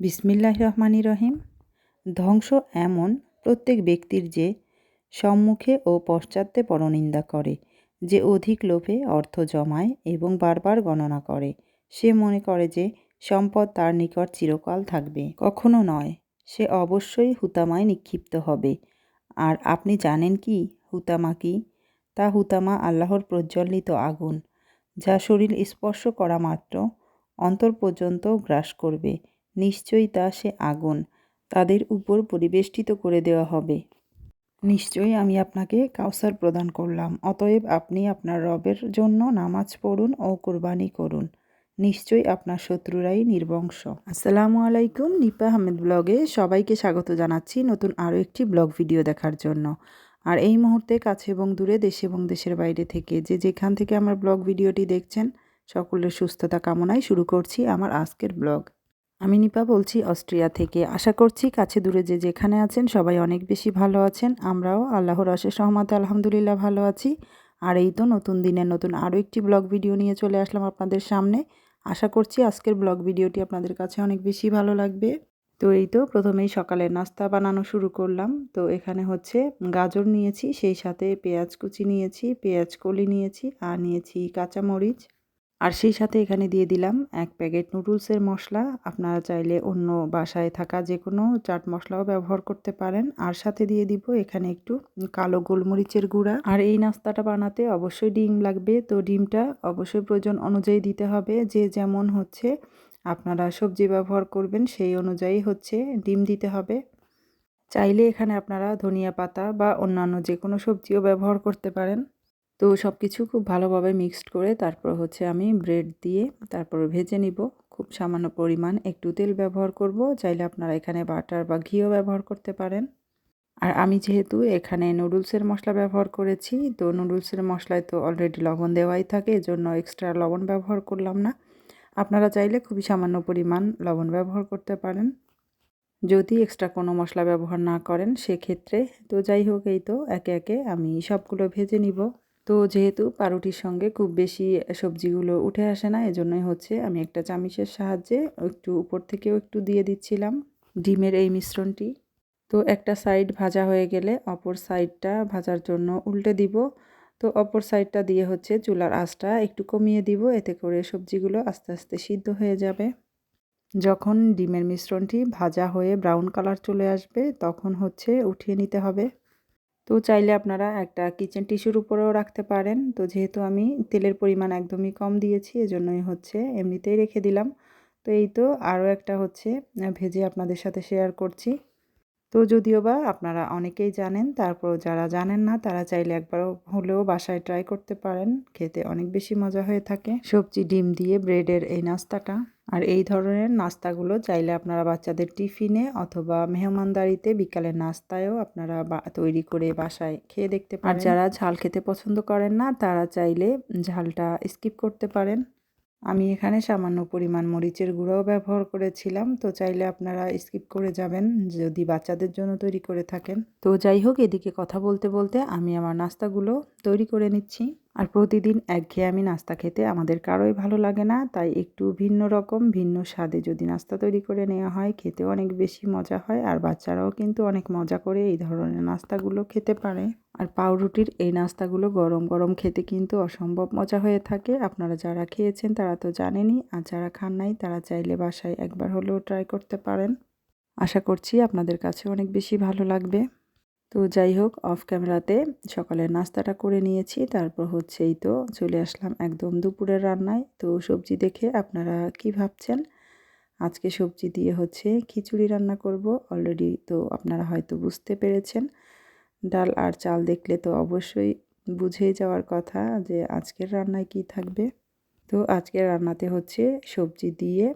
বিসমিল্লাহ রহমানি রহিম ধ্বংস এমন প্রত্যেক ব্যক্তির যে সম্মুখে ও পশ্চাত্যে পরনিন্দা করে, যে অধিক লোভে অর্থ জমায় এবং বারবার গণনা করে, সে মনে করে যে সম্পদ তার নিকট চিরকাল থাকবে। কখনো নয়, সে অবশ্যই হুতামায় নিক্ষিপ্ত হবে। আর আপনি জানেন কি হুতামা কি? তা হুতামা আল্লাহর প্রজ্বলিত আগুন, যা শরীর স্পর্শ করা মাত্র অন্তর পর্যন্ত গ্রাস করবে। নিশ্চয়ই তা সে আগুন, তাদের উপর পরিবেষ্টিত করে দেওয়া হবে। নিশ্চয়ই আমি আপনাকে কাউসার প্রদান করলাম, অতএব আপনি আপনার রবের জন্য নামাজ পড়ুন ও কোরবানি করুন। নিশ্চয়ই আপনার শত্রুরাই নির্বংশ। আসসালামু আলাইকুম, নিপা আহমেদ ব্লগে সবাইকে স্বাগত জানাচ্ছি নতুন আরও একটি ব্লগ ভিডিও দেখার জন্য। আর এই মুহূর্তে কাছে এবং দূরে, দেশে এবং দেশের বাইরে থেকে যে যেখান থেকে আমার ব্লগ ভিডিওটি দেখছেন, সকলের সুস্থতা কামনায় শুরু করছি আমার আজকের ব্লগ। আমি নিপা বলছি, অস্ট্রিয়া থেকে। আশা করছি কাছে দূরে যে যেখানে আছেন সবাই অনেক বেশি ভালো আছেন। আমরাও আল্লাহর অশেষ সহমতে আলহামদুলিল্লাহ ভালো আছি। আর এই তো নতুন দিনের নতুন আরও একটি ব্লগ ভিডিও নিয়ে চলে আসলাম আপনাদের সামনে। আশা করছি আজকের ব্লগ ভিডিওটি আপনাদের কাছে অনেক বেশি ভালো লাগবে। তো এই তো প্রথমেই সকালে নাস্তা বানানো শুরু করলাম। তো এখানে হচ্ছে গাজর নিয়েছি, সেই সাথে পেঁয়াজ কুচি নিয়েছি, পেঁয়াজ কলি নিয়েছি, আর নিয়েছি কাঁচামরিচ আর সেই সাথে এখানে দিয়ে দিলাম এক প্যাকেট নুডলসের মশলা। আপনারা চাইলে অন্য বাসায় থাকা যে কোনো চাট মশলাও ব্যবহার করতে পারেন। আর সাথে দিয়ে দিব এখানে একটু কালো গোলমরিচের গুঁড়া। আর এই নাস্তাটা বানাতে অবশ্যই ডিম লাগবে। তো ডিমটা অবশ্যই প্রয়োজন অনুযায়ী দিতে হবে। যে যেমন হচ্ছে আপনারা সবজি ব্যবহার করবেন সেই অনুযায়ী হচ্ছে ডিম দিতে হবে। চাইলে এখানে আপনারা ধনিয়া পাতা বা অন্যান্য যে কোনো সবজিও ব্যবহার করতে পারেন। তো সব কিছু খুব ভালোভাবে মিক্সড করে তারপর হচ্ছে আমি ব্রেড দিয়ে তারপর ভেজে নিব। খুব সামান্য পরিমাণ একটু তেল ব্যবহার করব। চাইলে আপনারা এখানে বাটার বা ঘিও ব্যবহার করতে পারেন। আর আমি যেহেতু এখানে নুডলসের মশলা ব্যবহার করেছি, তো নুডলসের মশলায় তো অলরেডি লবণ দেওয়াই থাকে, এজন্য এক্সট্রা লবণ ব্যবহার করলাম না। আপনারা চাইলে খুবই সামান্য পরিমাণ লবণ ব্যবহার করতে পারেন। যদি এক্সট্রা কোনো মশলা ব্যবহার না করেন, সেক্ষেত্রে তো যাই হোক এই তো, একে একে আমি সবগুলো ভেজে নিব। তো যেহেতু পাউরুটির সঙ্গে খুব বেশি সবজিগুলো উঠে আসে না, এজন্যই হচ্ছে আমি একটা চামিচের সাহায্যে একটু উপর থেকেও একটু দিয়ে দিচ্ছিলাম ডিমের এই মিশ্রণটি। তো একটা সাইড ভাজা হয়ে গেলে অপর সাইডটা ভাজার জন্য উল্টে দিব। তো অপর সাইডটা দিয়ে হচ্ছে চুলার আঁচটা একটু কমিয়ে দিব, এতে করে সবজিগুলো আস্তে আস্তে সিদ্ধ হয়ে যাবে। যখন ডিমের মিশ্রণটি ভাজা হয়ে ব্রাউন কালার চলে আসবে, তখন হচ্ছে উঠিয়ে নিতে হবে। তো চাইলে আপনারা একটা কিচেন টিস্যুর উপরেও রাখতে পারেন। তো যেহেতু আমি তেলের পরিমাণ একদমই কম দিয়েছি, এজন্যই হচ্ছে এমনিতেই রেখে দিলাম। তো এই তো আরও একটা হচ্ছে ভেজে আপনাদের সাথে শেয়ার করছি। তো যদিও বা আপনারা অনেকেই জানেন তারপর যারা জানেন না, তারা চাইলে একবার হলেও বাসায় ট্রাই করতে পারেন। খেতে অনেক বেশি মজা হয়ে থাকে। সবজি, ডিম দিয়ে ব্রেডের এই নাস্তাটা। আর এই ধরনের নাস্তাগুলো চাইলে আপনারা বাচ্চাদের টিফিনে অথবা মেহমানদারিতে বিকালের নাস্তায়ও আপনারা তৈরি করে বাসায় খেয়ে দেখতে পারেন। আর যারা ঝাল খেতে পছন্দ করেন না তারা চাইলে ঝালটা স্কিপ করতে পারেন। আমি এখানে সামান্য পরিমাণ মরিচের গুঁড়োও ব্যবহার করেছিলাম, তো চাইলে আপনারা স্কিপ করে যাবেন যদি বাচ্চাদের জন্য তৈরি করে থাকেন। তো যাই হোক, এদিকে কথা বলতে বলতে আমি আমার নাস্তাগুলো তৈরি করে নিচ্ছি। আর প্রতিদিন একঘেয়ে আমি নাস্তা খেতে আমাদের কারোই ভালো লাগে না, তাই একটু ভিন্ন রকম, ভিন্ন স্বাদে যদি নাস্তা তৈরি করে নেওয়া হয়, খেতে অনেক বেশি মজা হয়। আর বাচ্চারাও কিন্তু অনেক মজা করে এই ধরনের নাস্তাগুলো খেতে পারে। আর পাউরুটির এই নাস্তাগুলো গরম গরম খেতে কিন্তু অসম্ভব মজা হয়ে থাকে। আপনারা যারা খেয়েছেন তারা তো জানেনই, আর যারা খান নাই তারা চাইলে বাসায় একবার হলেও ট্রাই করতে পারেন। আশা করছি আপনাদের কাছে অনেক বেশি ভালো লাগবে। তো যাই হোক অফ ক্যামেরাতে সকালের নাস্তাটা করে নিয়েছি, তারপর হচ্ছে এই তো চলে আসলাম একদম দুপুরের রান্নায়। তো সবজি দেখে আপনারা কি ভাবছেন? আজকে সবজি দিয়ে হচ্ছে খিচুড়ি রান্না করব। অলরেডি তো আপনারা হয়তো বুঝতে পেরেছেন। ডাল আর চাল দেখলে তো অবশ্যই বুঝেই যাওয়ার কথা যে আজকের রান্নায় কি থাকবে। তো আজকের রান্নাতে হচ্ছে সবজি দিয়ে,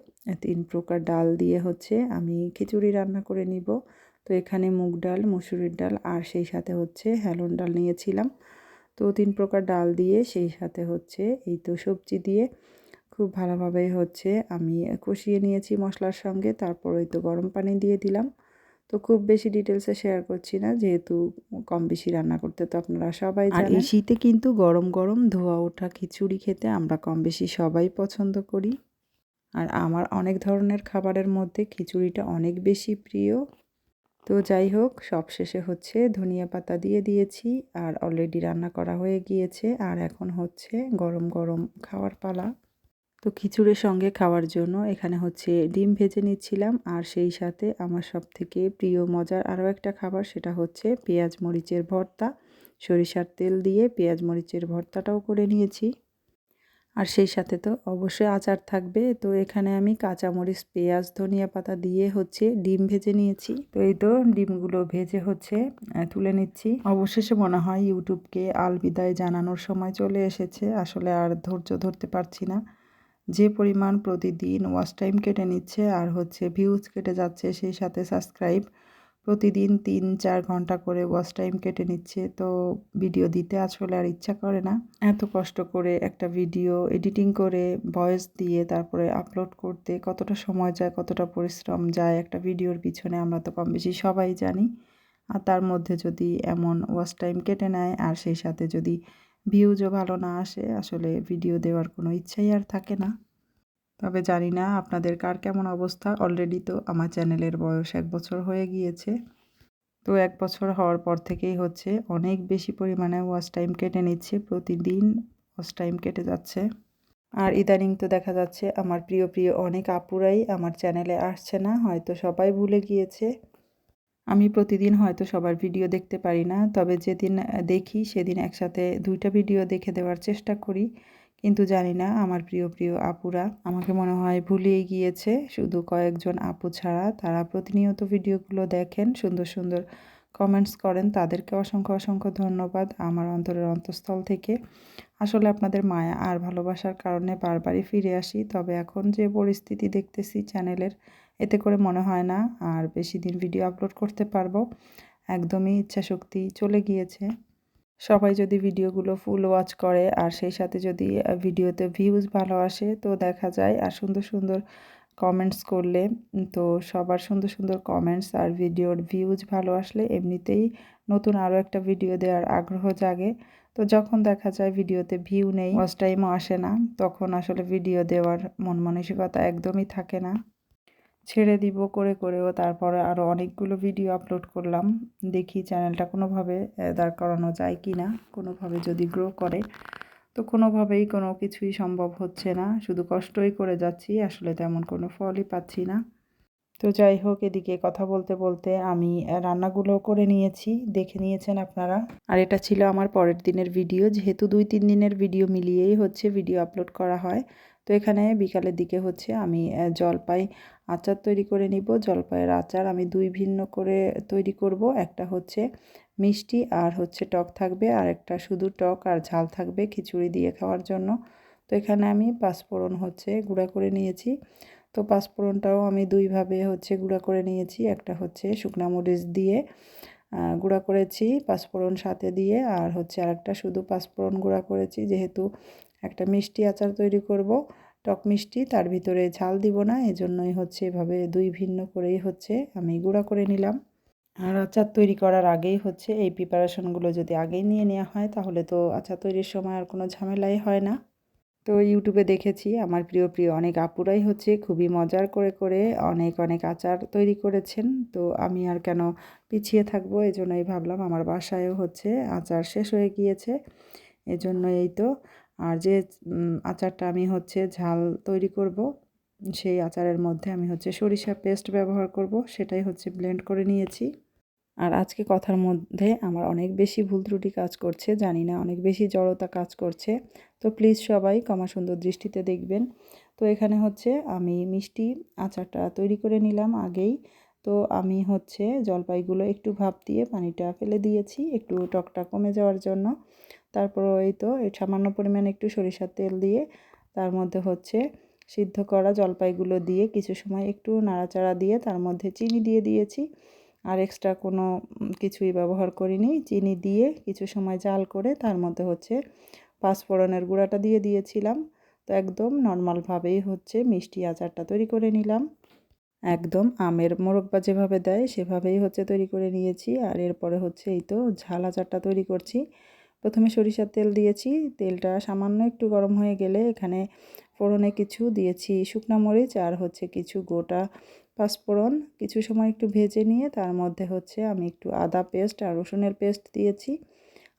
তিন প্রকার ডাল দিয়ে হচ্ছে আমি খিচুড়ি রান্না করে নিব। তো এখানে মুগ ডাল, মুসুরির ডাল আর সেই সাথে হচ্ছে হ্যালন ডাল নিয়েছিলাম। তো তিন প্রকার ডাল দিয়ে সেই সাথে হচ্ছে এই তো সবজি দিয়ে খুব ভালোভাবে হচ্ছে আমি কষিয়ে নিয়েছি মশলার সঙ্গে, তারপর ওই তো গরম পানি দিয়ে দিলাম। তো খুব বেশি ডিটেলসে শেয়ার করছি না যেহেতু কম বেশি রান্না করতে তো আপনারা সবাই আর এই শীতে কিন্তু গরম গরম ধোয়া ওঠা খিচুড়ি খেতে আমরা কম বেশি সবাই পছন্দ করি। আর আমার অনেক ধরনের খাবারের মধ্যে খিচুড়িটা অনেক বেশি প্রিয়। তো যাই হোক সব শেষে হচ্ছে ধনিয়া পাতা দিয়ে দিয়েছি আর অলরেডি রান্না করা হয়ে গিয়েছে আর এখন হচ্ছে গরম গরম খাওয়ার পালা। তো খিচুড়ির সঙ্গে খাওয়ার জন্য এখানে হচ্ছে ডিম ভেজে নিচ্ছিলাম। আর সেই সাথে আমার সব থেকে প্রিয় মজার আরও একটা খাবার সেটা হচ্ছে পেঁয়াজ মরিচের ভর্তা। সরিষার তেল দিয়ে পেঁয়াজ মরিচের ভর্তাটাও করে নিয়েছি। আর সেই সাথে তো অবশ্যই আচার থাকবে। তো এখানে আমি কাঁচামরিচ, পেঁয়াজ, ধনিয়া পাতা দিয়ে হচ্ছে ডিম ভেজে নিয়েছি। তো এই তো ডিমগুলো ভেজে হচ্ছে তুলে নিচ্ছি। অবশেষে মনে হয় ইউটিউবকে আলবিদায় জানানোর সময় চলে এসেছে। আসলে আর ধৈর্য ধরতে পারছি না। যে পরিমাণ প্রতিদিন ওয়াচ টাইম কেটে নিচ্ছে আর হচ্ছে ভিউজ কেটে যাচ্ছে, সেই সাথে সাবস্ক্রাইব প্রতিদিন তিন, চার ঘণ্টা করে ওয়াচ টাইম কেটে নিচ্ছে। তো ভিডিও দিতে আসলে আর ইচ্ছা করে না। এত কষ্ট করে একটা ভিডিও এডিটিং করে ভয়েস দিয়ে তারপরে আপলোড করতে কতটা সময় যায়, কতটা পরিশ্রম যায় একটা ভিডিওর পিছনে আমরা তো কম বেশি সবাই জানি। আর তার মধ্যে যদি এমন ওয়াচ টাইম কেটে নেয় আর সেই সাথে যদি ভিউজও ভালো না আসে, আসলে ভিডিও দেওয়ার কোনো ইচ্ছাই আর থাকে না। তবে জানি না আপনাদের কার কেমন অবস্থা অলরেডি তো আমার চ্যানেলের বয়স এক বছর হয়ে গিয়েছে। তো এক বছর হওয়ার পর থেকেই হচ্ছে অনেক বেশি পরিমাণে ওয়াচ টাইম কেটে নিচ্ছে, প্রতিদিন ওয়াচ টাইম কেটে যাচ্ছে। আর ইদানিং তো দেখা যাচ্ছে আমার প্রিয় প্রিয় অনেক আপুরাই আমার চ্যানেলে আসছে না, হয়তো সবাই ভুলে গিয়েছে। আমি প্রতিদিন হয়তো সবার ভিডিও দেখতে পারি না, তবে যেদিন দেখি সেদিন একসাথে দুইটা ভিডিও দেখে দেওয়ার চেষ্টা করি। কিন্তু জানি না, আমার প্রিয় প্রিয় আপুরা, আমাকে মনে হয় ভুলিয়ে গিয়েছে। শুধু কয়েকজন আপু ছাড়া তারা প্রতিনিয়ত ভিডিওগুলো দেখেন, সুন্দর সুন্দর কমেন্টস করেন। তাদেরকে অসংখ্য অসংখ্য ধন্যবাদ আমার অন্তরের অন্তঃস্থল থেকে। আসলে আপনাদের মায়া আর ভালোবাসার কারণে বারবারই ফিরে আসি, তবে এখন যে পরিস্থিতি দেখতেছি চ্যানেলের এতে করে মনে হয় না, আর বেশি দিন ভিডিও আপলোড করতে পারব। একদমই ইচ্ছাশক্তি চলে গিয়েছে। সবাই যদি ভিডিওগুলো ফুল ওয়াচ করে, আর সেই সাথে যদি ভিডিওতে ভিউজ ভালো আসে, তো দেখা যায়, আর সুন্দর সুন্দর কমেন্টস করলে তো সবার সুন্দর সুন্দর কমেন্টস আর ভিডিওর ভিউজ ভালো আসলে এমনিতেই নতুন আরও একটা ভিডিও দেওয়ার আগ্রহ জাগে। তো যখন দেখা যায় ভিডিওতে ভিউ নেই ওয়াচ টাইমও আসে না, তখন আসলে ভিডিও দেওয়ার মন মানসিকতা একদমই থাকে না। ছেড়ে দিব করে, করেও তারপরে আরও অনেকগুলো ভিডিও আপলোড করলাম। দেখি চ্যানেলটা কোনোভাবে দাঁড় করানো যায় কি না কোনোভাবে যদি গ্রো করে। তো কোনোভাবেই কোনো কিছুই সম্ভব হচ্ছে না। শুধু কষ্টই করে যাচ্ছি, আসলে তেমন কোনো ফলই পাচ্ছি না। তো যাই হোক, এদিকে কথা বলতে বলতে আমি রান্নাগুলো করে নিয়েছি, দেখে নিয়েছেন আপনারা। আর এটা ছিল আমার পরের দিনের ভিডিও যেহেতু দুই, তিন দিনের ভিডিও মিলিয়েই হচ্ছে ভিডিও আপলোড করা হয়। তো এখানে বিকালের দিকে হচ্ছে আমি জলপাই আচার তৈরি করে নিব। জলপাইয়ের আচার আমি দুই ভিন্ন করে তৈরি করব। একটা হচ্ছে মিষ্টি আর হচ্ছে টক থাকবে। আর একটা শুধু টক আর ঝাল থাকবে খিচুড়ি দিয়ে খাওয়ার জন্য। তো এখানে আমি পাঁচফোড়ন হচ্ছে গুঁড়া করে নিয়েছি। তো পাঁচফোড়নটাও আমি দুইভাবে হচ্ছে গুঁড়া করে নিয়েছি। একটা হচ্ছে শুকনা মরিচ দিয়ে গুঁড়া করেছি পাঁচফোড়ন সাথে দিয়ে। আর হচ্ছে আরেকটা শুধু পাঁচফোড়ন গুঁড়া করেছি যেহেতু একটা মিষ্টি আচার তৈরি করব। টক মিষ্টি, তার ভিতরে ঝাল দিব না, এজন্যই হচ্ছে এভাবে দুই ভিন্ন করেই হচ্ছে, আমি গুঁড়া করে নিলাম। আর আচার তৈরি করার আগেই হচ্ছে এই প্রিপারেশনগুলো যদি আগেই নিয়ে নেওয়া হয়, তাহলে তো আচার তৈরির সময় আর কোনো ঝামেলাই হয় না। তো ইউটিউবে দেখেছি, আমার প্রিয় প্রিয় অনেক আপুরাই হচ্ছে খুবই মজার করে করে অনেক অনেক আচার তৈরি করেছেন। তো আমি আর কেন পিছিয়ে থাকব এই জন্যই ভাবলাম আমার বাসায়ও হচ্ছে আচার শেষ হয়ে গিয়েছে এজন্য এই তো। আর যে আচারটা আমি হচ্ছে ঝাল তৈরি করব, সেই আচারের মধ্যে আমি হচ্ছে সরিষা পেস্ট ব্যবহার করব, সেটাই হচ্ছে ব্লেন্ড করে নিয়েছি। আর আজকে কথার মধ্যে আমার অনেক বেশি ভুল ত্রুটি কাজ করছে, জানি না, অনেক বেশি জড়তা কাজ করছে। তো প্লিজ সবাই কমা সুন্দর দৃষ্টিতে দেখবেন। তো এখানে হচ্ছে আমি মিষ্টি আচারটা তৈরি করে নিলাম আগেই। তো আমি হচ্ছে জলপাইগুলো একটু ভাপ দিয়ে পানিটা ফেলে দিয়েছি, একটু টকটা কমে যাওয়ার জন্য। তারপর ওই তো সামান্য পরিমাণে একটু সরিষার তেল দিয়ে তার মধ্যে হচ্ছে সিদ্ধ করা জলপাইগুলো দিয়ে কিছু সময় একটু নাড়াচাড়া দিয়ে তার মধ্যে চিনি দিয়ে দিয়েছি। আর এক্সট্রা কোনো কিছুই ব্যবহার করিনি। চিনি দিয়ে কিছু সময় জাল করে তার মধ্যে হচ্ছে পাঁচফোড়নের গুঁড়াটা দিয়ে দিয়েছিলাম। তো একদম নর্মালভাবেই হচ্ছে মিষ্টি আচারটা তৈরি করে নিলাম। একদম আমের মোরব্বা যেভাবে দেয়, সেভাবেই হচ্ছে তৈরি করে নিয়েছি। আর এরপরে হচ্ছে এই তো ঝাল আচারটা তৈরি করছি। প্রথমে সরিষার তেল দিয়েছি। তেলটা সামান্য একটু গরম হয়ে গেলে এখানে ফোড়নে কিছু দিয়েছি শুকনা মরিচ আর হচ্ছে কিছু গোটা পাঁচফোড়ন। কিছু সময় একটু ভেজে নিয়ে তার মধ্যে হচ্ছে আমি একটু আদা পেস্ট আর রসুনের পেস্ট দিয়েছি।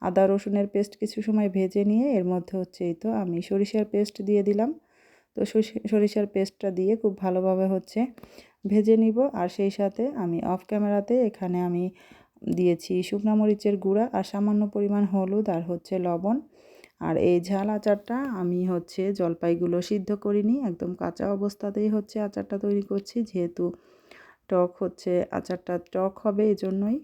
আদা রসুনের পেস্ট কিছু সময় ভেজে নিয়ে এর মধ্যে হচ্ছে এই তো আমি সরিষার পেস্ট দিয়ে দিলাম। তো সরিষার পেস্টটা দিয়ে খুব ভালোভাবে হচ্ছে ভেজে নিব। আর সেই সাথে আমি অফ ক্যামেরাতে এখানে আমি দিয়েছি শুকনা মরিচের গুঁড়া আর সামান্য পরিমাণ হলুদ আর হচ্ছে লবণ। আর এই ঝাল আচারটা আমি হচ্ছে জলপাইগুলো সিদ্ধ করিনি, একদম কাঁচা অবস্থাতেই হচ্ছে আচারটা তৈরি করছি। যেহেতু টক হচ্ছে, আচারটা টক হবে এই জন্যই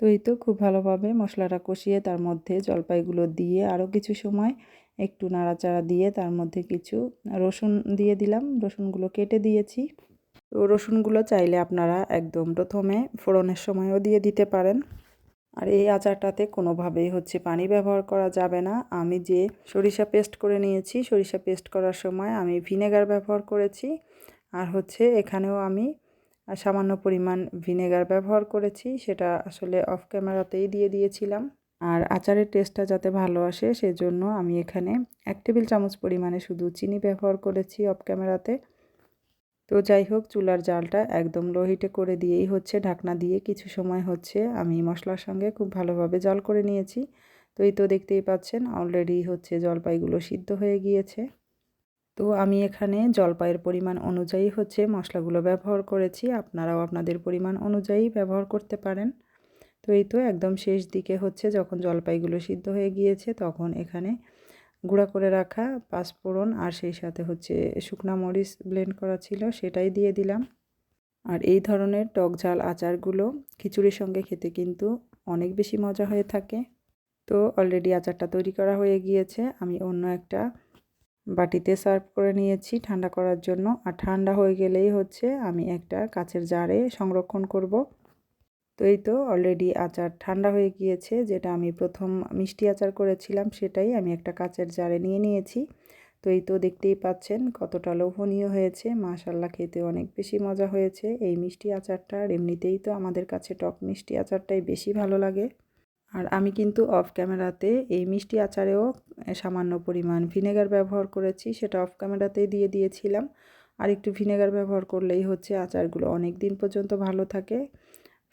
তো এই তো খুব ভালোভাবে মশলাটা কষিয়ে তার মধ্যে জলপাইগুলো দিয়ে আরও কিছু সময় একটু নাড়াচাড়া দিয়ে তার মধ্যে কিছু রসুন দিয়ে দিলাম। রসুনগুলো কেটে দিয়েছি। তো রসুনগুলো চাইলে আপনারা একদম প্রথমে ফোড়নের সময়ও দিয়ে দিতে পারেন। আর এই আচারটাতে কোনোভাবেই হচ্ছে পানি ব্যবহার করা যাবে না। আমি যে সরিষা পেস্ট করে নিয়েছি, সরিষা পেস্ট করার সময় আমি ভিনেগার ব্যবহার করেছি। আর হচ্ছে এখানেও আমি সামান্য পরিমাণ ভিনেগার ব্যবহার করেছি। সেটা আসলে অফ ক্যামেরাতেই দিয়ে দিয়েছিলাম। আর আচারের টেস্টটা যাতে ভালো আসে, সেজন্য আমি এখানে এক টেবিল চামচ পরিমাণে শুধু চিনি ব্যবহার করেছি অফ ক্যামেরাতে তো যাই হোক, চুলার জালটা একদম লো হিটে করে দিয়েই হচ্ছে, ঢাকনা দিয়ে কিছু সময় হচ্ছে আমি মশলার সঙ্গে খুব ভালোভাবে জল করে নিয়েছি। তো এই তো দেখতেই পাচ্ছেন অলরেডি হচ্ছে জলপাইগুলো সিদ্ধ হয়ে গিয়েছে। তো আমি এখানে জলপাইয়ের পরিমাণ অনুযায়ী হচ্ছে মশলাগুলো ব্যবহার করেছি, আপনারাও আপনাদের পরিমাণ অনুযায়ী ব্যবহার করতে পারেন। তো এই তো একদম শেষ দিকে হচ্ছে যখন জলপাইগুলো সিদ্ধ হয়ে গিয়েছে তখন এখানে গুঁড়া করে রাখা পাঁচফোড়ন আর সেই সাথে হচ্ছে শুকনা মরিচ ব্লেন্ড করা ছিল সেটাই দিয়ে দিলাম। আর এই ধরনের টক ঝাল আচারগুলো খিচুড়ির সঙ্গে খেতে কিন্তু অনেক বেশি মজা হয়ে থাকে। তো অলরেডি আচারটা তৈরি করা হয়ে গিয়েছে। আমি অন্য একটা বাটিতে সার্ভ করে নিয়েছি ঠান্ডা করার জন্য। আর ঠান্ডা হয়ে গেলেই হচ্ছে আমি একটা কাচের জারে সংরক্ষণ করব। তো এই তো অলরেডি আচার ঠান্ডা হয়ে গিয়েছে, যেটা আমি প্রথম মিষ্টি আচার করেছিলাম সেটাই আমি একটা কাচের জারে নিয়ে নিয়েছি। তো এই তো দেখতেই পাচ্ছেন কতটা লোভনীয় হয়েছে মাশাল্লাহ খেতে অনেক বেশি মজা হয়েছে। এই মিষ্টি আচারটা আর এমনিতেই তো আমাদের কাছে টক মিষ্টি আচারটাই বেশি ভালো লাগে। আর আমি কিন্তু অফ ক্যামেরাতে এই মিষ্টি আচারেও সামান্য পরিমাণ ভিনেগার ব্যবহার করেছি, সেটা অফ ক্যামেরাতেই দিয়ে দিয়েছিলাম। আর একটু ভিনেগার ব্যবহার করলেই হচ্ছে আচারগুলো অনেক দিন পর্যন্ত ভালো থাকে।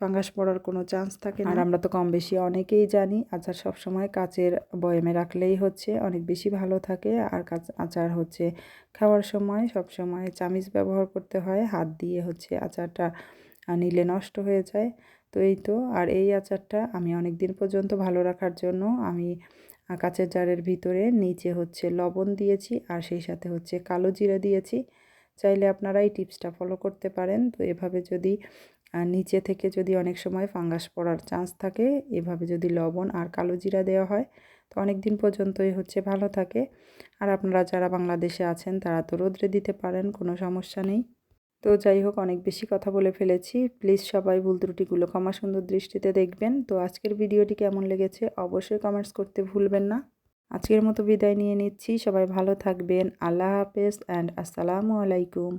ফাঙ্গাস পড়ার কোনো চান্স থাকে না। আর আমরা তো কম বেশি অনেকেই জানি, আচার সব সময় কাচের বয়েমে রাখলেই হচ্ছে, অনেক বেশি ভালো থাকে। আর আচার হচ্ছে খাওয়ার সময় সব সময় চামিচ ব্যবহার করতে হয়, হাত দিয়ে হচ্ছে আচারটা নিলে নষ্ট হয়ে যায়। তো এই তো, আর এই আচারটা আমি অনেক দিন পর্যন্ত ভালো রাখার জন্য আমি কাচের জারের ভিতরে নিচে হচ্ছে লবণ দিয়েছি, আর সেই সাথে হচ্ছে কালো জিরা দিয়েছি। চাইলে আপনারা এই টিপসটা ফলো করতে পারেন। তো এভাবে যদি নিচে থেকে যদি অনেক সময় ফাঙ্গাস পড়ার চান্স থাকে, এভাবে যদি লবণ আর কালো জিরা দেওয়া হয়, তো অনেক দিন পর্যন্তই হচ্ছে ভালো থাকে। আর আপনারা যারা বাংলাদেশে আছেন, তারা তো রোদ্রে দিতে পারেন, কোনো সমস্যা নেই। তো যাই হোক, অনেক বেশি কথা বলে ফেলেছি। প্লিজ সবাই ভুল ত্রুটিগুলো ক্ষমা সুন্দর দৃষ্টিতে দেখবেন। তো আজকের ভিডিওটি কেমন লেগেছে, অবশ্যই কমেন্টস করতে ভুলবেন না। আজকের মতো বিদায় নিয়ে নিচ্ছি। সবাই ভালো থাকবেন। আল্লাহ হাফেজ অ্যান্ড আসসালামু আলাইকুম।